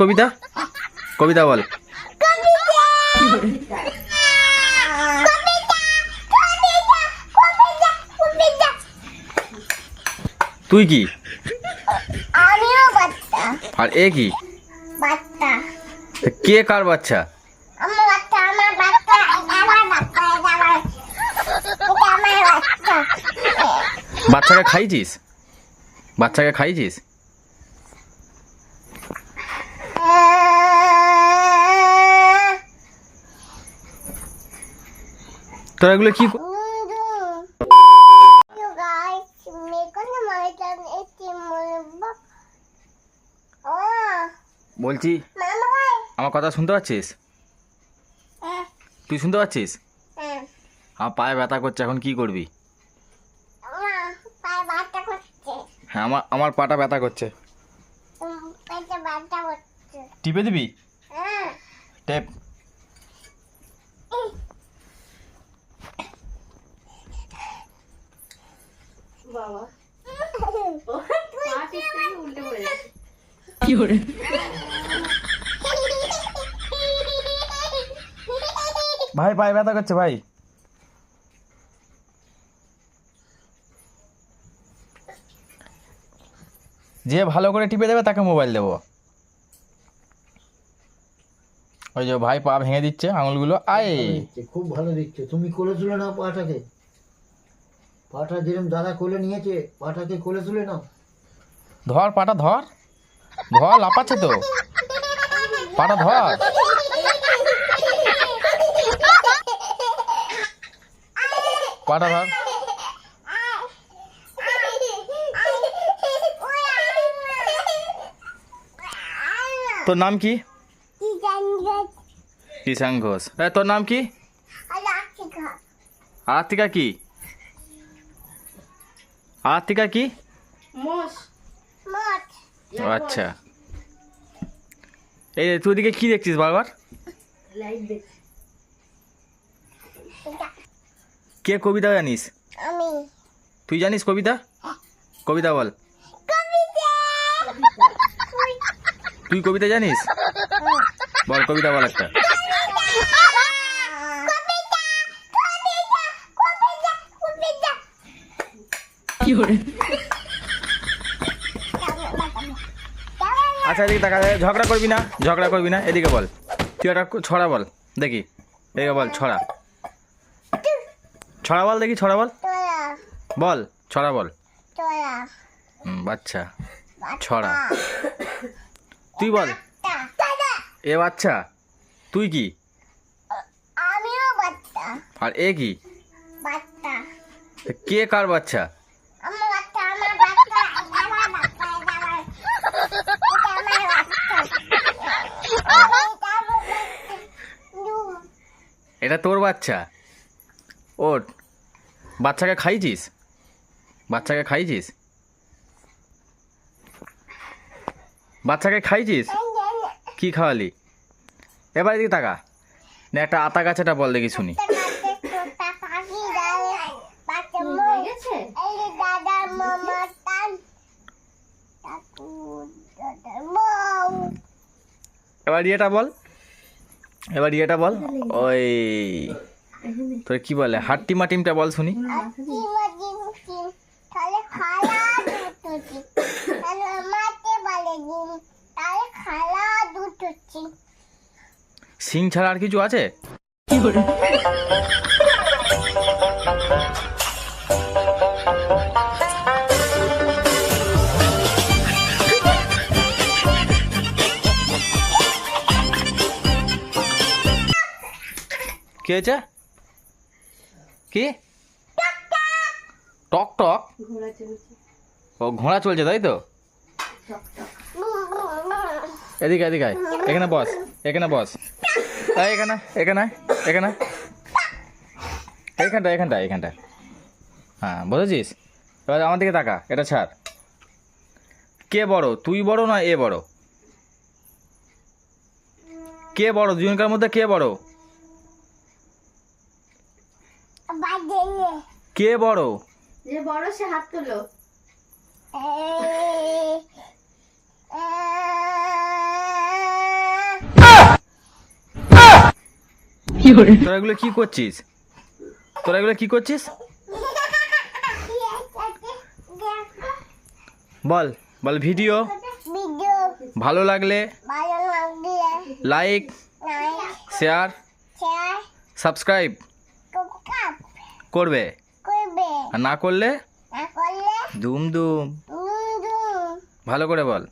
কবিতা? কবিতা বল। তুই কি? আমিও বাচ্চা। আর এ কি? বাচ্চা। কে কার বাচ্চা? আমার বাচ্চা আমার বাচ্চা আমার বাচ্চা এটা আমার এটা আমার বাচ্চা। বাচ্চাকে খাইছিস? বাচ্চাকে খাইছিস তোরা এগুলো কি বলছি আমার কথা শুনতে পাচ্ছিস? তুই শুনতে পাচ্ছিস? eh, আমার পায়ে ব্যথা করছে এখন কি করবি মা পায়ে বাচ্চা করছে হ্যাঁ আমার আমার পাটা ব্যথা করছে। টিপে দিবি? হ্যাঁ। টেপ। পড়ে যাচ্ছে ভাই পায়ে ব্যথা করছে ভাই। যে ভালো করে টিপে দেবে তাকে মোবাইল দেবো। ওই যে ভাই পা ভেঙে দিচ্ছে আঙুলগুলো আয়। খুব ভালো দিচ্ছে। তুমি কোলে তুলে নাও পাটাকে। পাটা যেরকম দাদা কোলে নিয়েছে পাটাকে কোলে তুলে নাও। ধর পাটা ধর। ধর লাপাচ্ছে তো। পাটা ধর। পাটা ধর। তোর নাম কি? কিষান ঘোষ। এ, তোর নাম কি? আর্তিকা কি? আর্তিকা কি? ও আচ্ছা। এই তুই ওদিকে কি দেখছিস বারবার? কে কবিতা জানিস? তুই জানিস কবিতা? কবিতা বল। তুই কবিতা জানিস? বল কবিতা বল একটা। আচ্ছা এদিকে দেখা যায় ঝগড়া করবি না? ঝগড়া করবি না? এদিকে বল। তুই একটা ছড়া বল দেখি। এদিকে বল ছড়া। ছড়া বল দেখি ছড়া বল। বল ছড়া বল। বাচ্চা। ছড়া। তুই বল। এ বাচ্চা তুই কি? আমিও বাচ্চা। আর এ কি? বাচ্চা। কে কার বাচ্চা? আমার বাচ্চা আমার বাচ্চা এটা আমার বাচ্চা আমার বাচ্চা এটা আমার বাচ্চা। দু এটা তোর বাচ্চা। ওট বাচ্চাকে খাইছিস? বাচ্চাকে খাইছিস? বাচ্চাকে খাইছিস কি খাওয়ালি? এবার এদিকে তাকা। না, একটা আতা গাছেটা বল দেখি শুনি। এবার ইয়েটা বল। এবার ইয়েটা বল। ওই, তোর কি বলে? হাট্টি মাটিমটা বল শুনি। সিং ছাড়া আর কিছু আছে? কে হয়েছে কি? টক টক? ও, ঘোড়া চলছে, তাই তো? এদিকে এদিকে এখানে বস এখানে বস। এখানে এখানে এখানে। এইখানটা এখানটা এখানটা হ্যাঁ বুঝেছিস? এবার আমার দিকে তাকা এটা ছাড়। কে বড়? তুই বড় না এ বড়? কে বড়? দুজনকার মধ্যে কে বড়? কে বড়? যে বড় সে হাত তোলো। তোরা এগুলো কি করছিস? তোরা এগুলো কি করছিস? বল বল ভিডিও। ভালো লাগলে লাইক শেয়ার সাবস্ক্রাইব করবে। আর না করলে? দুম দুম। ভালো করে বল।